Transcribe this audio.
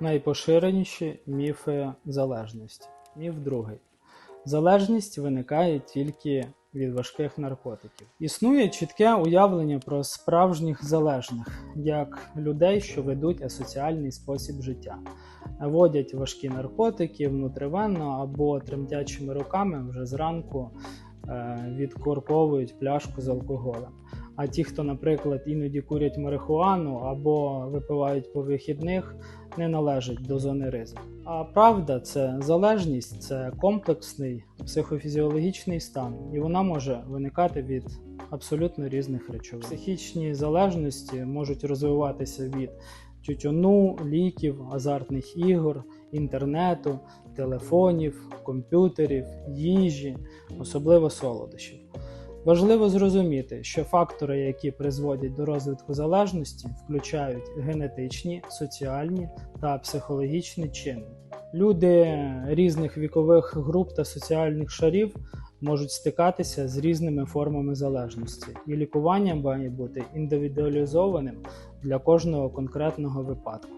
Найпоширеніші міфи залежності. Міф другий. Залежність виникає тільки від важких наркотиків. Існує чітке уявлення про справжніх залежних, як людей, що ведуть асоціальний спосіб життя, водять важкі наркотики внутривенно або тремтячими руками вже зранку е, відкорковують пляшку з алкоголем. А ті, хто, наприклад, іноді курять марихуану або випивають по вихідних, не належать до зони ризику. А правда, це залежність, це комплексний психофізіологічний стан, і вона може виникати від абсолютно різних речовин. Психічні залежності можуть розвиватися від тютюну, ліків, азартних ігор, інтернету, телефонів, комп'ютерів, їжі, особливо солодощів. Важливо зрозуміти, що фактори, які призводять до розвитку залежності, включають генетичні, соціальні та психологічні чинники. Люди різних вікових груп та соціальних шарів можуть стикатися з різними формами залежності, і лікування має бути індивідуалізованим для кожного конкретного випадку.